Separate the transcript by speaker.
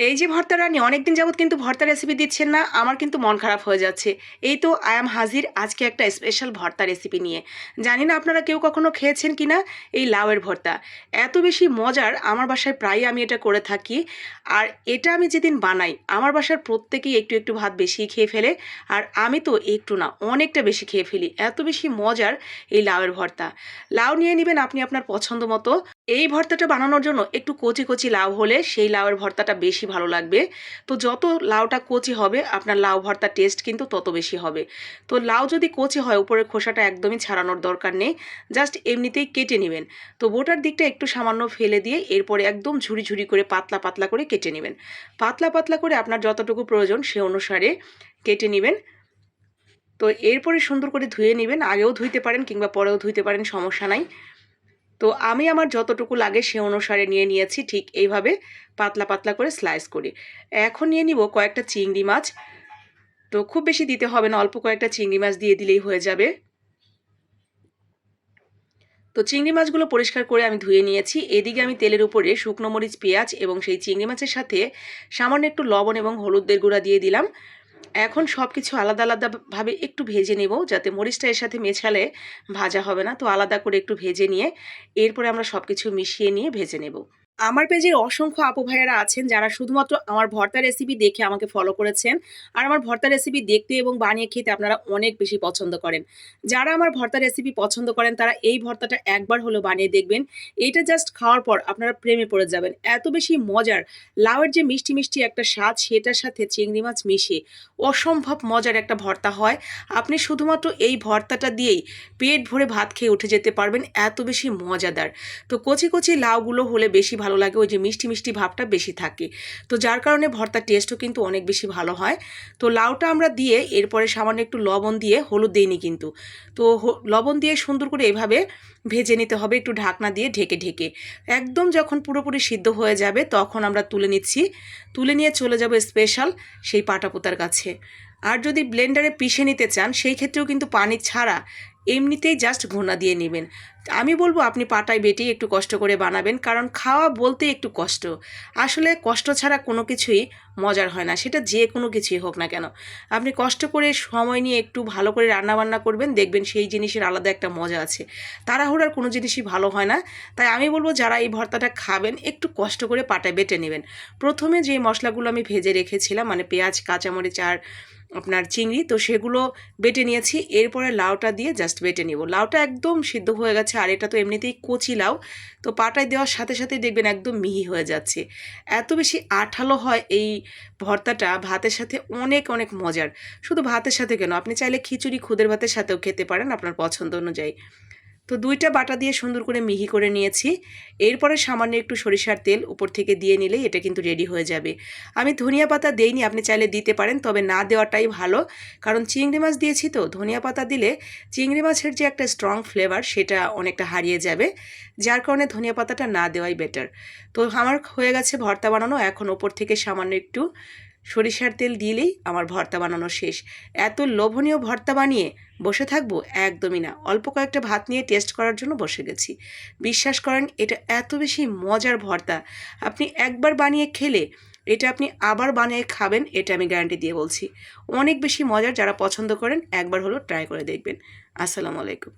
Speaker 1: এই যে ভর্তা রানি অনেকদিন যাবত কিন্তু ভর্তা রেসিপি দিচ্ছেন না, আমার কিন্তু মন খারাপ হয়ে যাচ্ছে। এই তো আই এম হাজির আজকে একটা স্পেশাল ভর্তা রেসিপি নিয়ে। জানি না আপনারা কেউ কখনো খেয়েছেন কি না এই লাউয়ের ভর্তা। এত বেশি মজার, আমার বাসায় প্রায়ই আমি এটা করে থাকি। আর এটা আমি যেদিন বানাই, আমার বাসার প্রত্যেকেই একটু একটু ভাত বেশি খেয়ে ফেলে। আর আমি তো একটু না, অনেকটা বেশি খেয়ে ফেলি। এত বেশি মজার এই লাউয়ের ভর্তা। লাউ নিয়ে নেবেন আপনি আপনার পছন্দ মতো। এই ভর্তাটা বানানোর জন্য একটু কচি কচি লাউ হলে সেই লাউয়ের ভর্তাটা বেশি ভালো লাগবে। তো যত লাউটা কচি হবে, আপনার লাউ ভর্তার টেস্ট কিন্তু তত বেশি হবে। তো লাউ যদি কচি হয়, উপরের খোসাটা একদমই ছাড়ানোর দরকার নেই। জাস্ট এমনিতেই কেটে নেবেন। তো বোটার দিকটা একটু সামান্য ফেলে দিয়ে এরপরে একদম ঝুড়ি ঝুড়ি করে পাতলা পাতলা করে কেটে নেবেন। পাতলা পাতলা করে আপনার যতটুকু প্রয়োজন সে অনুসারে কেটে নেবেন। তো এরপরে সুন্দর করে ধুয়ে নেবেন। আগেও ধুইতে পারেন কিংবা পরেও ধুইতে পারেন, সমস্যা নাই। তো আমি আমার যতটুকু লাগে সে অনুসারে নিয়ে নিয়েছি, ঠিক এইভাবে পাতলা পাতলা করে স্লাইস করি। এখন নিয়ে নিব কয়েকটা চিংড়ি মাছ। তো খুব বেশি দিতে হবে না, অল্প কয়েকটা চিংড়ি মাছ দিয়ে দিলেই হয়ে যাবে। তো চিংড়ি মাছগুলো পরিষ্কার করে আমি ধুয়ে নিয়েছি। এদিকে আমি তেলের উপরে শুকনো মরিচ, পেঁয়াজ এবং সেই চিংড়ি মাছের সাথে সামান্য একটু লবণ এবং হলুদের গুঁড়া দিয়ে দিলাম। এখন সব কিছু আলাদা আলাদাভাবে একটু ভেজে নেব, যাতে মরিচটা এর সাথে মেছালে ভাজা হবে না। তো আলাদা করে একটু ভেজে নিয়ে, এরপরে আমরা সব কিছু মিশিয়ে নিয়ে ভেজে নেব। আমার পেজের অসংখ্য আপু ভাইয়েরা আছেন যারা শুধুমাত্র আমার ভর্তা রেসিপি দেখে আমাকে ফলো করেছেন। আর আমার ভর্তা রেসিপি দেখতে এবং বানিয়ে খেতে আপনারা অনেক বেশি পছন্দ করেন। যারা আমার ভর্তা রেসিপি পছন্দ করেন, তারা এই ভর্তাটা একবার হলো বানিয়ে দেখবেন। এইটা জাস্ট খাওয়ার পর আপনারা প্রেমে পড়ে যাবেন। এত বেশি মজার, লাউয়ের যে মিষ্টি মিষ্টি একটা স্বাদ, সেটার সাথে চিংড়ি মাছ মিশিয়ে অসম্ভব মজার একটা ভর্তা হয়। আপনি শুধুমাত্র এই ভর্তাটা দিয়েই পেট ভরে ভাত খেয়ে উঠে যেতে পারবেন, এত বেশি মজাদার। তো কচি কচি লাউগুলো হলে বেশি ভালো লাগে, ওই যে মিষ্টি মিষ্টি ভাবটা বেশি থাকে। তো যার কারণে ভর্তার টেস্টও কিন্তু অনেক বেশি ভালো হয়। তো লাউটা আমরা দিয়ে এরপরে সামান্য একটু লবণ দিয়ে, হলুদ দিইনি কিন্তু। তো লবণ দিয়ে সুন্দর করে এভাবে ভেজে নিতে হবে, একটু ঢাকনা দিয়ে ঢেকে ঢেকে। একদম যখন পুরোপুরি সিদ্ধ হয়ে যাবে, তখন আমরা তুলে নিচ্ছি। তুলে নিয়ে চলে যাব স্পেশাল সেই পাটাপোতার কাছে। আর যদি ব্লেন্ডারে পিষে নিতে চান, সেই ক্ষেত্রেও কিন্তু পানি ছাড়া এমনিতেই জাস্ট ঘোনা দিয়ে নেবেন। আমি বলব আপনি পাটায় বেটেই একটু কষ্ট করে বানাবেন, কারণ খাওয়া বলতে একটু কষ্ট। আসলে কষ্ট ছাড়া কোনো কিছুই মজার হয় না, সেটা যে কোনো কিছুই হোক না কেন। আপনি কষ্ট করে সময় নিয়ে একটু ভালো করে রান্নাবান্না করবেন, দেখবেন সেই জিনিসের আলাদা একটা মজা আছে। তাড়াহুড়ার কোনো জিনিসই ভালো হয় না, তাই আমি বলব যারা এই ভর্তাটা খাবেন, একটু কষ্ট করে পাটায় বেটে নেবেন। প্রথমে যে মশলাগুলো আমি ভেজে রেখেছিলাম মানে পেঁয়াজ, কাঁচামরিচ আর আপনার চিংড়ি, তো সেগুলো বেটে নিয়েছি। এরপরে লাউটা দিয়ে জাস্ট বেটে নিব। লাউটা একদম সিদ্ধ হয়ে গেছে, আর এটা তো এমনিতেই কচি লাউ। তো পাটায় দেওয়ার সাথে সাথে দেখবেন একদম মিহি হয়ে যাচ্ছে। এত বেশি আঠালো হয় এই ভর্তাটা, ভাতের সাথে অনেক অনেক মজার। শুধু ভাতের সাথে কেন, আপনি চাইলে খিচুড়ি খুদের ভাতের সাথেও খেতে পারেন আপনার পছন্দ অনুযায়ী। তো দুইটা বাটা দিয়ে সুন্দর করে মিহি করে নিয়েছি। এরপরে সামান্য একটু সরিষার তেল উপর থেকে দিয়ে নিলেই এটা কিন্তু রেডি হয়ে যাবে। আমি ধনিয়া পাতা দেইনি, আপনি চাইলে দিতে পারেন, তবে না দেওয়াটাই ভালো। কারণ চিংড়ি মাছ দিয়েছি তো, ধনিয়া পাতা দিলে চিংড়ি মাছের যে একটা স্ট্রং ফ্লেভার সেটা অনেকটা হারিয়ে যাবে। যার কারণে ধনিয়া পাতাটা না দেওয়াই বেটার তো আমার হয়ে গেছে ভর্তা বানানো, এখন ওপর থেকে সামান্য একটু সরিষার তেল দিলেই আমার ভর্তা বানানো শেষ। এত লোভনীয় ভর্তা বানিয়ে বসে থাকব একদমই না। অল্প কয়েকটা ভাত নিয়ে টেস্ট করার জন্য বসে গেছি। বিশ্বাস করেন, এটা এত বেশি মজার ভর্তা। আপনি একবার বানিয়ে খেলে এটা আপনি আবার বানিয়ে খাবেন, এটা আমি গ্যারান্টি দিয়ে বলছি। অনেক বেশি মজার যারা পছন্দ করেন, একবার হলো ট্রাই করে দেখবেন। আসসালামু আলাইকুম।